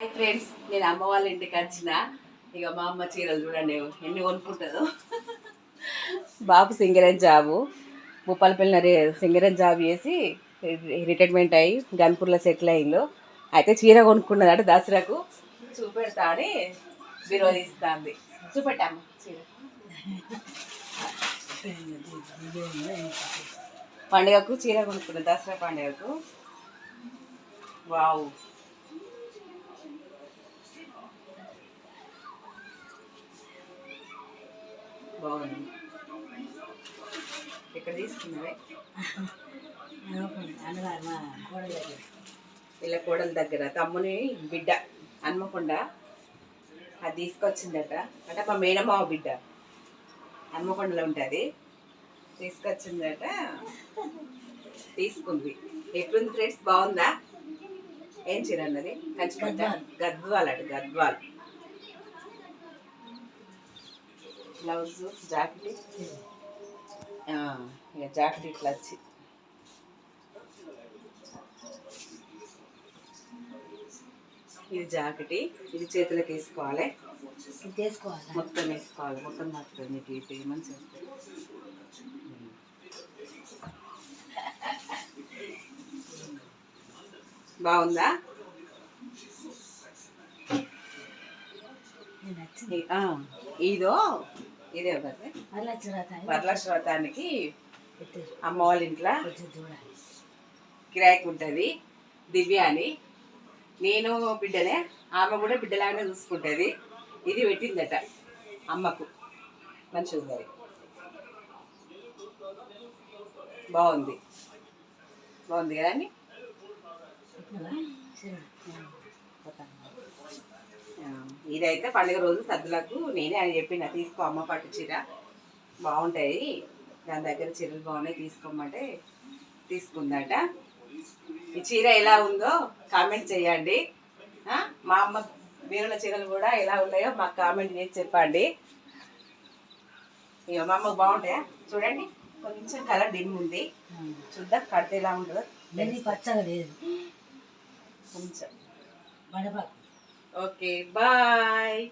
Hi friends నేను అమ్మ వాళ్ళ ఇంటికి వచ్చిన. ఇక మా అమ్మ చీరలు చూడండి ఎన్ని కొనుక్కుంటుందో. బాబు సింగరేజ్ జాబు. భూపాలపల్లి సింగరేజ్ జాబ్ చేసి రిటైర్మెంట్ అయ్యి గన్పూర్లో సెటిల్ అయ్యిండు అయితే చీర కొనుక్కున్నదట దసరాకు. చూపెడతా అని విరోధిస్తుంది చూపెట్టాము చీర. పండుగకు చీర కొనుక్కున్న దసరా పండుగకు. వావ్. బాగుంది. ఎక్కడ తీసుకున్నావే? వీళ్ళ కోడల దగ్గర. తమ్ముని బిడ్డ హన్మకొండ. అది తీసుకొచ్చిందట. అంటే మా మేనమావ బిడ్డ. హన్మకొండలో ఉంటుంది. తీసుకొచ్చిందట. తీసుకుంది. ఎట్లుంది ఫ్రెండ్స్ బాగుందా? ఏం చీర అన్నది? కంచిపట్ట గద్వాల్ అట గద్వాల్. Blouse jacket. ఇక జాకెట్ ఇట్లా వచ్చి. ఇది జాకెట్ ఇది చేతులకు వేసుకోవాలి. చేసుకోవాలి మొత్తం వేసుకోవాలి. మొత్తం మాత్రం నీకు ఇది మంచిగా బాగుందా? ఈ- ఆ, ఇదో ఇదే వరలక్ష్మి వ్రతానికి అమ్మ వాళ్ళ ఇంట్లో కిరాయికి ఉంటుంది దివ్య అని నేను బిడ్డనే ఆమె కూడా బిడ్డలాగానే చూసుకుంటుంది. ఇది పెట్టిందట అమ్మకు. ఉంది అది. బాగుంది. బాగుంది కదా అండి ఇదైతే పండుగ రోజు సద్దులకు నేనే అని చెప్పిన తీసుకో అమ్మ పట్టు చీర. బాగుంటాయి. దాని దగ్గర చీరలు బాగున్నాయి తీసుకోమంటే తీసుకుందట. ఈ చీర ఎలా ఉందో కామెంట్ చేయండి. మా అమ్మ వీరుల చీరలు కూడా ఎలా ఉన్నాయో మాకు కామెంట్ చేసి చెప్పండి. ఇక మా అమ్మకు బాగుంటాయా? చూడండి కొంచెం కలర్ డిమ్ ఉంది. చూద్దాం కడితే ఎలా ఉంటుందో పచ్చగా లేదు. కొంచెం. Okay, bye!